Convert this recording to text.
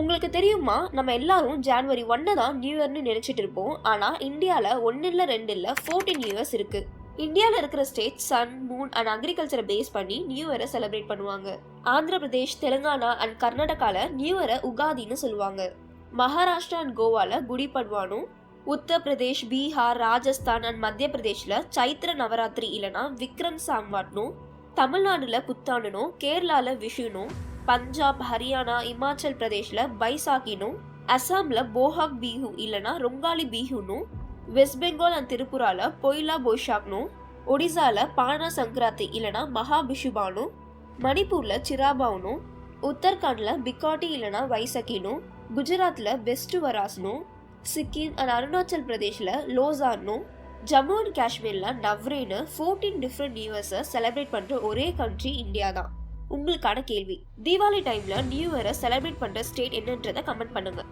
உங்களுக்கு தெரியுமா நம்ம எல்லாரும் ஜான்வரி ஒன்னு தான் நியூ இயர்னு நினைச்சிட்டு இருப்போம். ஆனா இந்தியால ஒன்னு இல்ல ரெண்டு இல்ல ஃபோர்டீன் இயர்ஸ் இருக்கு. இந்தியாவில் இருக்கிற ஸ்டேட் சன் மூன் அண்ட் அக்ரிகல்ச்சரை பேஸ் பண்ணி நியூ இயரை செலிப்ரேட் பண்ணுவாங்க. ஆந்திர பிரதேஷ் தெலுங்கானா அண்ட் கர்நாடகால நியூ இயரை உகாதின்னு சொல்லுவாங்க. மகாராஷ்டிரா அண்ட் கோவால குடி பட்வானும் உத்தரப்பிரதேஷ் பீகார் ராஜஸ்தான் அண்ட் மத்திய பிரதேஷ்ல சைத்திர நவராத்திரி இல்லைனா விக்ரம் சாம்வாட்னும் தமிழ்நாடுல புத்தாண்டுனும் கேரளால விஷுனும் பஞ்சாப் ஹரியானா இமாச்சல் பிரதேஷில் பைசாகினும் அசாமில் போஹாக் பிஹு இல்லைனா ரொங்காலி பிஹுனும் வெஸ்ட் பெங்கால் அண்ட் திரிபுராவில் பொய்லா பொய்ஷாக்னும் ஒடிசாவில் பானா சங்கராந்தி இல்லைனா மகாபிஷுபானும் மணிப்பூரில் மணிப்பூர்ல சிராபாவுனும் பிகாட்டி இல்லைனா வைசக்கினும் குஜராத்தில் வெஸ்ட் வராஸ்னும் சிக்கிம் அண்ட் அருணாச்சல் பிரதேஷில் லோசார்னும் ஜம்மு அண்ட் காஷ்மீரில் நவ்ரேன்னு ஃபோர்டீன் டிஃப்ரெண்ட் நியூ இயர்ஸை செலிப்ரேட் பண்ணுற ஒரே கண்ட்ரி இந்தியா தான் உங்களுக்கான கேள்வி. தீபாவளி டைம்ல நியூ இயரை செலிப்ரேட் பண்ற ஸ்டேட் என்னன்றதை கமெண்ட் பண்ணுங்க.